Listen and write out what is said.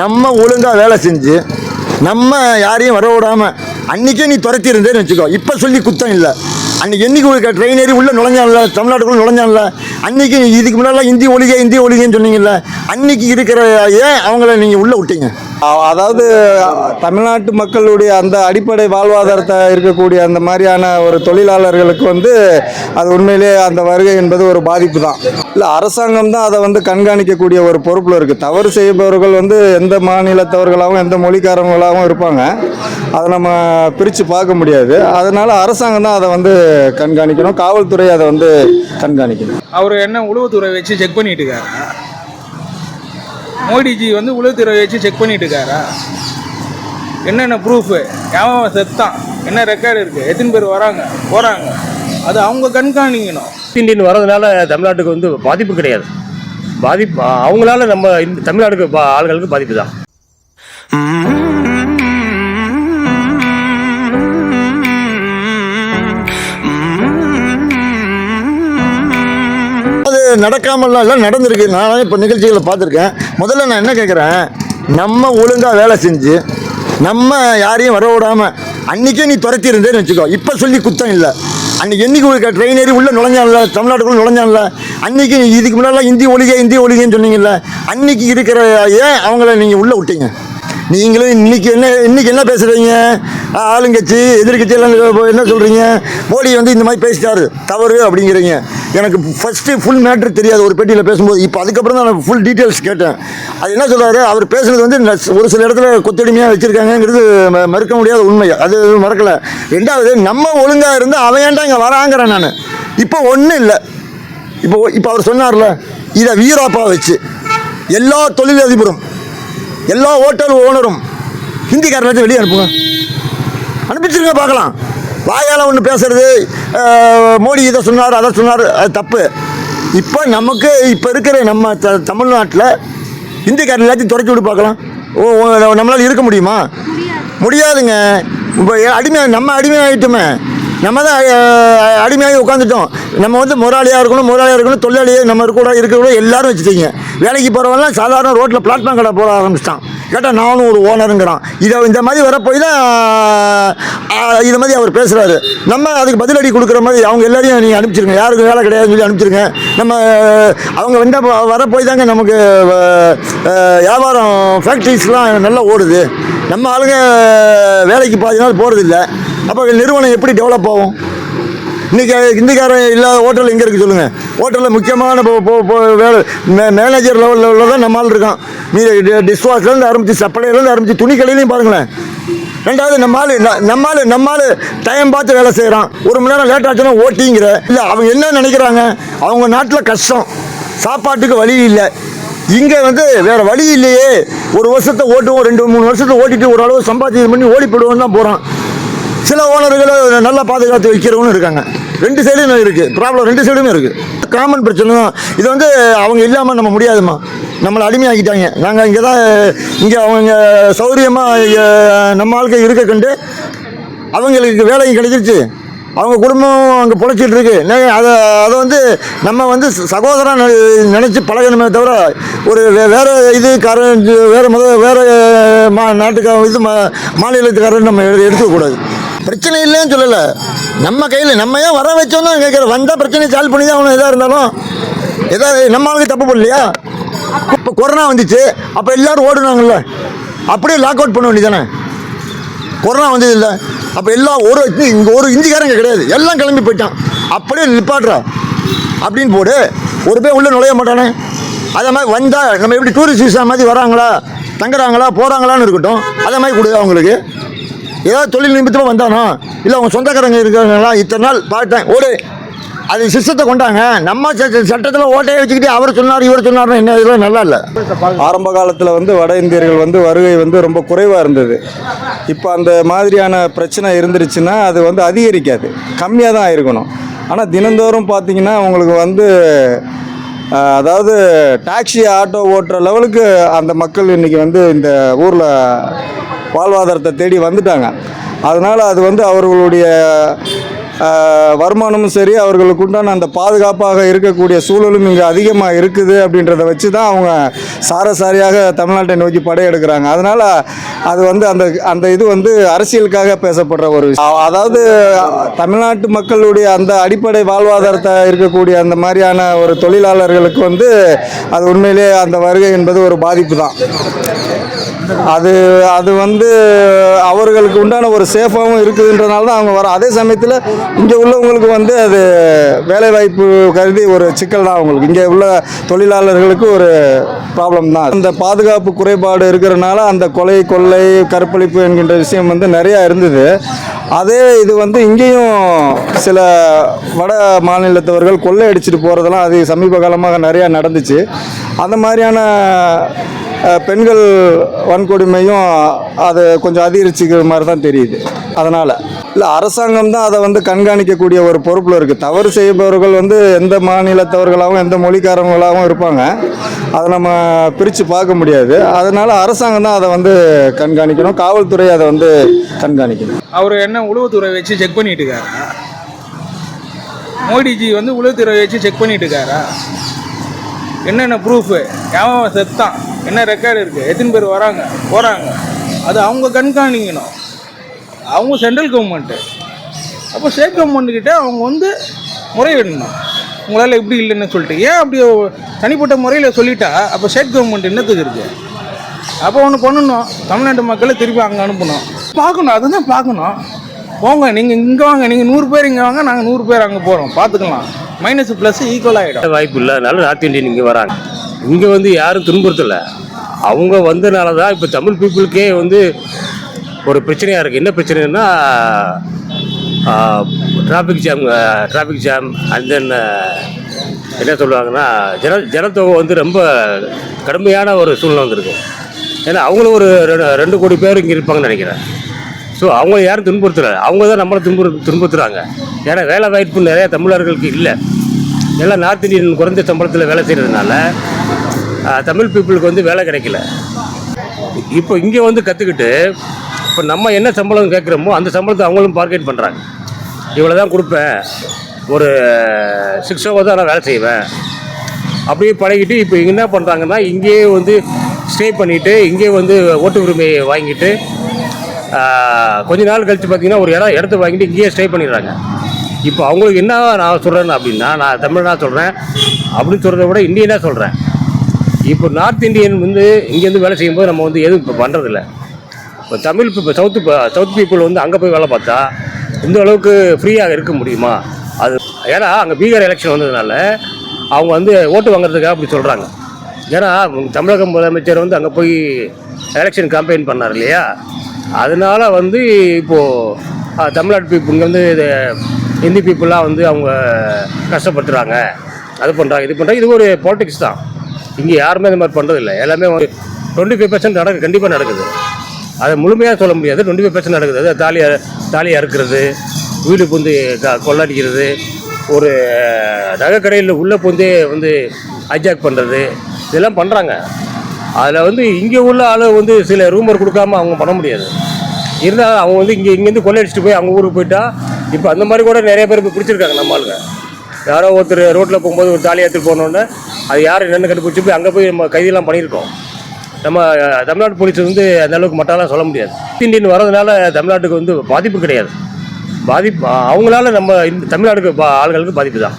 நம்ம ஒழுங்கா வேலை செஞ்சு நம்ம யாரையும் வர விடாம அன்னைக்கே நீ துரத்தி இருந்தேன்னு வச்சுக்கோ. இப்போ சொல்லி குத்தம் இல்லை. அன்னைக்கு என்னைக்கு ட்ரெயின் ஏறி உள்ள நுழைஞ்சான்ல? தமிழ்நாட்டுக்குள்ள நுழைஞ்சான்ல? அன்னைக்கு இதுக்கு முன்னாடி இந்தி ஒழிக இந்தி ஒழிகன்னு சொன்னீங்கல்ல அன்னைக்கு இருக்கிற ஏன் அவங்கள நீங்கள் உள்ள விட்டீங்க? அதாவது தமிழ்நாட்டு மக்களுடைய அந்த அடிப்படை வாழ்வாதாரத்தை இருக்கக்கூடிய அந்த மாதிரியான ஒரு தொழிலாளர்களுக்கு வந்து அது உண்மையிலே அந்த வருகை என்பது ஒரு பாதிப்பு தான். இல்லை அரசாங்கம் தான் அதை வந்து கண்காணிக்கக்கூடிய ஒரு பொறுப்பில் இருக்குது தவறு செய்பவர்கள் வந்து எந்த மாநிலத்தவர்களாகவும் எந்த மொழிக்காரங்களாகவும் இருப்பாங்க. அதை நம்ம பிரித்து பார்க்க முடியாது. அதனால் அரசாங்கம் தான் அதை வந்து கண்காணிக்கணும். காவல்துறை அதை வந்து கண்காணிக்கணும். அவர் என்ன உளவுத்துறை வச்சு செக் பண்ணிட்டு இருக்காரா? மோடிஜி வந்து உளவுத்துறை வச்சு செக் பண்ணிட்டு இருக்காரா? என்னென்ன ப்ரூஃபு எவன் செத்தான். என்ன ரெக்கார்டு இருக்குது எத்தனை பேர் வராங்க? போகிறாங்க அது அவங்க கண்காணிக்கணும். இந்தியன் வர்றதுனால தமிழ்நாட்டுக்கு வந்து பாதிப்பு கிடையாது. பாதிப்பு அவங்களால நம்ம இந்த தமிழ்நாட்டுக்கு பா- ஆளுங்களுக்கு பாதிப்பு தான். நடக்காமலாம் இல்லை நடந்திருக்கு. நான் இப்போ நிகழ்ச்சிகளை பார்த்துருக்கேன். முதல்ல நான் என்ன கேட்குறேன் நம்ம ஒழுங்காக வேலை செஞ்சு நம்ம யாரையும் வர விடாமல் அன்றைக்கே நீ துரத்தி இருந்தேன்னு வச்சுக்கோ. இப்போ சொல்லி குத்தம் இல்லை. அன்னைக்கு என்னைக்கு ட்ரெயின் ஏறி உள்ளே நுழைஞ்சான்ல? தமிழ்நாட்டுக்குள்ள நுழைஞ்சான்ல? அன்னைக்கு நீ இதுக்கு முன்னாடிலாம் இந்தி ஒழிக இந்தி ஒழிகன்னு சொன்னீங்கல்ல? அன்றைக்கி இருக்கிற ஏன் அவங்கள நீங்கள் உள்ளே விட்டீங்க? நீங்களும் இன்னைக்கு என்ன இன்னைக்கு என்ன பேசுறீங்க? ஆளுங்கட்சி எதிர்கட்சி எல்லாம் என்ன சொல்றீங்க? மோடி வந்து இந்த மாதிரி பேசிட்டாரு. தவறு அப்படிங்கிறீங்க. எனக்கு ஃபர்ஸ்ட்டு ஃபுல் மேட்ரு தெரியாது. ஒரு பெட்டியில் பேசும்போது. இப்போ அதுக்கப்புறம் தான் நான் ஃபுல் டீட்டெயில்ஸ் கேட்டேன். அது என்ன சொல்றாரு? அவர் பேசுறது வந்து ஒரு சில இடத்துல கொத்தடிமையாக வச்சுருக்காங்கங்கிறது மறுக்க முடியாத உண்மை. அது மறக்கல. ரெண்டாவது நம்ம ஒழுங்காக இருந்து அவன் ஏன்டா இங்கே வராங்கிறேன் நான். இப்போ ஒன்றும் இல்லை. இப்போ இப்போ அவர் சொன்னார்ல இதை வீராப்பா வச்சு. எல்லா தொழிலதிபரும் எல்லா ஹோட்டல் ஓனரும் ஹிந்திக்காரன் வச்சு வெளியே அனுப்புங்க. அனுப்பிச்சிருங்க பார்க்கலாம். வாயால் ஒன்று பேசுறது மோடி இதை சொன்னார் அதை சொன்னார் அது தப்பு. இப்போ நமக்கு இப்போ இருக்கிற நம்ம த தமிழ்நாட்டில் ஹிந்திக்காரன் எல்லாத்தையும் துறைச்சி விட்டு பார்க்கலாம். ஓ நம்மளால் இருக்க முடியுமா? முடியாதுங்க. இப்போ அடிமை நம்ம அடிமையாயிட்டுமே நம்ம தான் அடிமையாகி உட்காந்துட்டோம் நம்ம வந்து முதலாளியாக இருக்கணும் முதலாளியாக இருக்கணும் தொழிலாளியாக நம்ம கூட இருக்கக்கூட எல்லாரும் வச்சுட்டீங்க வேலைக்கு போகிறவங்களாம் சாதாரண ரோட்டில் பிளாட்ஃபார்ம் கடை போட ஆரம்பிச்சிட்டான். கேட்டால் நானும் ஒரு ஓனருங்கிறான். இதை இந்த மாதிரி வரப்போய் தான் இது மாதிரி அவர் பேசுகிறாரு நம்ம அதுக்கு பதிலடி கொடுக்குற மாதிரி அவங்க எல்லாரையும் நீங்கள் அனுப்பிச்சிருங்க. யாருக்கும் வேலை கிடையாதுன்னு சொல்லி அனுப்பிச்சிருங்க. நம்ம அவங்க வந்த வரப்போய் தாங்க நமக்கு வியாபாரம் ஃபேக்ட்ரிஸ்லாம் நல்லா ஓடுது. நம்ம ஆளுங்க வேலைக்கு பாதி நாள் போகிறதில்ல அப்போ நிறுவனம் எப்படி டெவலப் ஆகும்? இன்றைக்கி இந்திக்காரன் இல்லாத ஹோட்டல் எங்கே இருக்குது சொல்லுங்கள் ஹோட்டலில் முக்கியமான இப்போ வேலை மே மேனேஜர் லெவலில் தான் நம்ம ஆள் இருக்கான். நீ டிஷ்வாஷ்லேருந்து ஆரம்பித்து சப்ளைலேருந்து ஆரம்பித்து துணி கடையிலையும் பாருங்களேன். ரெண்டாவது நம்ம ஆள் நம்மால் டைம் பார்த்து வேலை செய்கிறான் ஒரு மணி நேரம் லேட் ஆச்சுன்னா ஓட்டிங்கிற. இல்லை அவங்க என்ன நினைக்கிறாங்க? அவங்க நாட்டில் கஷ்டம். சாப்பாட்டுக்கு வழி இல்லை. இங்கே வந்து வேறு வழி இல்லையே. ஒரு வருஷத்தை ஓட்டுவோம் ரெண்டு மூணு வருஷத்தை ஓட்டிட்டு ஓரளவு அளவு சம்பாத்தியம் பண்ணி ஓடி போடுவோம் தான் போகிறான் சில ஓனர்களை நல்லா பாதுகாத்து வைக்கிறவங்களும் இருக்காங்க. ரெண்டு சைடும் இருக்குது ப்ராப்ளம் ரெண்டு சைடுமே இருக்குது காமன் பிரச்சனை தான். இது வந்து அவங்க இல்லாமல் நம்ம முடியாதுமா நம்மளை அடிமையாக்கிட்டாங்க. நாங்கள் இங்கே தான் இங்கே அவங்க சௌரியமாக நம்ம ஆளுக்கு இருக்க கண்டு அவங்களுக்கு வேலையும் கிடைச்சிருச்சு. அவங்க குடும்பம் அங்கே பிழைச்சிட்டு இருக்கு. அதை அதை வந்து நம்ம வந்து சகோதரன் நினச்சி பழகணுமே தவிர ஒரு வே- இது இதுக்காரன் வேறு முத வேறு மா நாட்டுக்கார இது மா மாநிலத்துக்காரன் நம்ம எடுத்துக்கக்கூடாது பிரச்சனை இல்லைன்னு சொல்லலை. நம்ம கையில் நம்ம ஏன் வர வச்சோன்னு கேட்குற வந்தால் பிரச்சனையை சால்வ் பண்ணி தான் அவனும் எதாக இருந்தாலும். ஏதாவது நம்ம ஆளுக்கு தப்பு பண்ணலையா? இப்போ கொரோனா வந்துச்சு அப்போ எல்லாரும் ஓடுனாங்கல்ல. அப்படியே லாக் அவுட் பண்ண வேண்டியதானே கொரோனா வந்தது இல்லை அப்போ எல்லாம் ஒரு இங்கே ஒரு இந்திக்காரங்க கிடையாது. எல்லாம் கிளம்பி போயிட்டான். அப்படியே நிப்பாட்டுறா. அப்படின்னு போடு. ஒரு பேர் உள்ளே நுழைய மாட்டானே. அதே மாதிரி வந்தால் நம்ம எப்படி டூரிஸ்ட் விசா மாதிரி வராங்களா தங்குறாங்களா போகிறாங்களான்னு இருக்கட்டும் அதே மாதிரி கொடுது அவங்களுக்கு. ஏதாவது தொழில் நிமித்தமாக வந்தானா? இல்லை அவங்க சொந்தக்காரங்க இருக்கிறாங்களா இத்தனை நாள் பார்த்தேன் ஓடு. அது சிஸ்டத்தை கொண்டாங்க. நம்ம சட்டத்தில் ஓட்டையை வச்சுக்கிட்டு அவர் சொன்னார் இவர் சொன்னார்னு என்ன? இதெல்லாம் நல்லா இல்லை. ஆரம்ப காலத்தில் வந்து வட இந்தியர்கள் வந்து வருகை வந்து ரொம்ப குறைவாக இருந்தது. இப்போ அந்த மாதிரியான பிரச்சனை இருந்துருச்சுன்னா அது வந்து அதிகரிக்காது. கம்மியாக தான் இருக்கணும். ஆனால் தினந்தோறும் பார்த்தீங்கன்னா உங்களுக்கு வந்து அதாவது டாக்ஸி ஆட்டோ ஓட்டுற லெவலுக்கு அந்த மக்கள் இன்றைக்கி வந்து இந்த ஊரில் வாழ்வாதாரத்தை தேடி வந்துட்டாங்க. அதனால் அது வந்து அவர்களுடைய வருமானமும் சரி அவர்களுக்கு உண்டான அந்த பாதுகாப்பாக இருக்கக்கூடிய சூழலும் இங்கே அதிகமாக இருக்குது அப்படின்றத வச்சு தான் அவங்க சாரசாரியாக தமிழ்நாட்டை நோக்கி படையெடுக்கிறாங்க. அதனால் அது வந்து அந்த அந்த இது வந்து அரசியலுக்காக பேசப்படுற ஒரு விஷயம். அதாவது தமிழ்நாட்டு மக்களுடைய அந்த அடிப்படை வாழ்வாதாரத்தை இருக்கக்கூடிய அந்த மாதிரியான ஒரு தொழிலாளர்களுக்கு வந்து அது உண்மையிலேயே அந்த வருகை என்பது ஒரு பாதிப்பு தான் அது அது வந்து அவர்களுக்கு உண்டான ஒரு சேஃபாகவும் இருக்குதுன்றனால தான் அவங்க வர அதே சமயத்தில் இங்கே உள்ளவங்களுக்கு வந்து அது வேலைவாய்ப்பு கருதி ஒரு சிக்கல் தான் அவங்களுக்கு. இங்கே உள்ள தொழிலாளர்களுக்கு ஒரு ப்ராப்ளம் தான். அந்த பாதுகாப்பு குறைபாடு இருக்கிறனால அந்த கொலை கொள்ளை கற்பழிப்பு என்கின்ற விஷயம் வந்து நிறையா இருந்தது. அதே இது வந்து இங்கேயும் சில வட மாநிலத்தவர்கள் கொள்ளை அடிச்சிட்டு போகிறதெல்லாம் அது சமீப காலமாக நிறையா நடந்துச்சு. அந்த மாதிரியான பெண்கள் வன்கொடுமையும் அது கொஞ்சம் அதிகரிச்சுக்கிற மாதிரி தான் தெரியுது. அதனால். இல்லை அரசாங்கம் தான் அதை வந்து கண்காணிக்கக்கூடிய ஒரு பொறுப்பில் இருக்குது தவறு செய்பவர்கள் வந்து எந்த மாநிலத்தவர்களாகவும் எந்த மொழிக்காரங்களாகவும் இருப்பாங்க. அதை நம்ம பிரித்து பார்க்க முடியாது. அதனால் அரசாங்கம் தான் அதை வந்து கண்காணிக்கணும். காவல்துறை அதை வந்து கண்காணிக்கணும். அவர் என்ன உளவுத்துறை வச்சு செக் பண்ணிட்டு இருக்காரு மோடிஜி வந்து உளவுத்துறை வச்சு செக் பண்ணிட்டு இருக்காரா என்னென்ன ப்ரூஃபு எவன் செத்தான். என்ன ரெக்கார்டு இருக்குது எத்தனை பேர் வராங்க? போகிறாங்க அது அவங்க கண்காணிக்கணும். அவங்க சென்ட்ரல் கவர்மெண்ட்டு அப்போ ஸ்டேட் கவர்மெண்ட்டுக்கிட்ட அவங்க வந்து முறையிடணும். உங்களால் இப்படி இல்லைன்னு சொல்லிட்டு. ஏன் அப்படி தனிப்பட்ட முறையில் சொல்லிட்டா? அப்போ ஸ்டேட் கவர்மெண்ட் என்னத்துக்கு இருக்குது அப்போ ஒன்று பண்ணணும். தமிழ்நாட்டு மக்களை திருப்பி அங்கே அனுப்பணும். பார்க்கணும். அதுதான் பார்க்கணும். போங்க. நீங்கள் இங்கே வாங்க. நீங்கள் நூறு பேர் இங்கே வாங்க. நாங்கள் நூறு பேர் அங்கே போகிறோம் பார்த்துக்கலாம். மைனஸ் ப்ளஸ் ஈக்குவல் ஆகிடும் வாய்ப்பு இல்லை நார்த் இந்தியன் இங்கே வராங்க. இங்கே வந்து யாரும் துன்புறுத்தலை. அவங்க வந்தனால தான் இப்போ தமிழ் பீப்புளுக்கே வந்து ஒரு பிரச்சனையாக இருக்குது என்ன பிரச்சனைன்னா traffic jam traffic jam and then என்ன சொல்லுவாங்கன்னா ஜன ஜனத்தொகை வந்து ரொம்ப கடுமையான ஒரு சூழ்நிலை வந்திருக்கு. ஏன்னா அவங்களும் ஒரு ரெண்டு ரெண்டு கோடி பேர் இங்கே இருப்பாங்கன்னு நினைக்கிறேன். ஸோ அவங்க யாரும் துன்புறுத்தலை. அவங்க தான் நம்மளை துன்புறு துன்புறுத்துறாங்க. ஏன்னா வேலை வாய்ப்பு நிறையா தமிழர்களுக்கு இல்லை. எல்லாம் நார்த் இந்தியன் குறைந்த சம்பளத்தில் வேலை செய்கிறதுனால தமிழ் பீப்புளுக்கு வந்து வேலை கிடைக்கல. இப்போ இங்கே வந்து கற்றுக்கிட்டு இப்போ நம்ம என்ன சம்பளம் கேட்குறோமோ அந்த சம்பளத்தை அவங்களும் பார்க்கெட் பண்ணுறாங்க இவ்வளோ தான் கொடுப்பேன். ஒரு சிக்ஸ் ஹவர் தான் நான் வேலை செய்வேன். அப்படியே பழகிட்டு இப்போ என்ன பண்ணுறாங்கன்னா இங்கேயே வந்து ஸ்டே பண்ணிவிட்டு இங்கேயே வந்து ஓட்டு உரிமையை வாங்கிட்டு கொஞ்ச நாள் கழித்து பார்த்தீங்கன்னா ஒரு இடம் இடத்த வாங்கிட்டு இங்கேயே ஸ்டே பண்ணிடுறாங்க. இப்போ அவங்களுக்கு என்ன நான் சொல்கிறேன் அப்படின்னா நான் தமிழ்னா சொல்கிறேன் அப்படின்னு சொல்கிறத விட இந்தியனாக சொல்கிறேன் இப்போ நார்த் இந்தியன் வந்து இங்கேருந்து வேலை செய்யும்போது நம்ம வந்து எதுவும் இப்போ பண்ணுறதில்ல இப்போ தமிழ் இப்போ சவுத்து சவுத் பீப்புள் வந்து அங்கே போய் வேலை பார்த்தா இந்த அளவுக்கு ஃப்ரீயாக இருக்க முடியுமா? அது ஏன்னா அங்கே பீகார் எலெக்ஷன் வந்ததுனால அவங்க வந்து ஓட்டு வாங்குறதுக்காக அப்படி சொல்கிறாங்க ஏன்னா தமிழக முதலமைச்சர் வந்து அங்கே போய் எலெக்ஷன் கேம்பெயின் பண்ணார் இல்லையா? அதனால் வந்து இப்போது தமிழ்நாட்டு பீப்புள் இங்கே வந்து இதை ஹிந்தி பீப்புளாக வந்து அவங்க கஷ்டப்பட்டுறாங்க அது பண்ணுறாங்க இது பண்ணுறாங்க இது ஒரு பாலிடிக்ஸ் தான். இங்கே யாருமே இந்த மாதிரி பண்ணுறதில்ல எல்லாமே டுவெண்ட்டி ஃபைவ் பர்சன்ட் நடக்குது கண்டிப்பாக நடக்குது. அதை முழுமையாக சொல்ல முடியாது. டுவெண்ட்டி ஃபைவ் பர்சன்ட் நடக்குது. அது தாலியை தாலியை தாலி அறுக்கிறது வீடு பூந்து க கொள்ளடிக்கிறது ஒரு நகைக்கடையில் உள்ளே புந்தே வந்து ஹைஜாக் பண்ணுறது இதெல்லாம் பண்ணுறாங்க அதில் வந்து இங்கே உள்ள ஆள் வந்து சில ரூமர் கொடுக்காம அவங்க பண்ண முடியாது. இருந்தாலும் அவங்க வந்து இங்கே இங்கேருந்து கொள்ளையடிச்சிட்டு போய் அவங்க ஊருக்கு போயிட்டால் இப்போ அந்த மாதிரி கூட நிறைய பேர் இப்போ பிடிச்சிருக்காங்க நம்ம ஆளுங்க. யாரோ ஒருத்தர் ரோட்டில் போகும்போது ஒரு தாலி எடுத்துகிட்டு போனோடனே அது யார் என்னென்னு கண்டுபிடிச்சி போய் அங்கே போய் நம்ம கைதெல்லாம் பண்ணியிருக்கோம். நம்ம தமிழ்நாட்டு தமிழ்நாடு போலீஸ் வந்து அந்த அளவுக்கு மட்டாலாம் சொல்ல முடியாது. இந்தியன் வரதுனால தமிழ்நாட்டுக்கு வந்து பாதிப்பு கிடையாது. பாதிப்பு அவங்களால நம்ம இந்த தமிழ்நாடுக்கு பா- ஆளுங்களுக்கு பாதிப்பு தான்.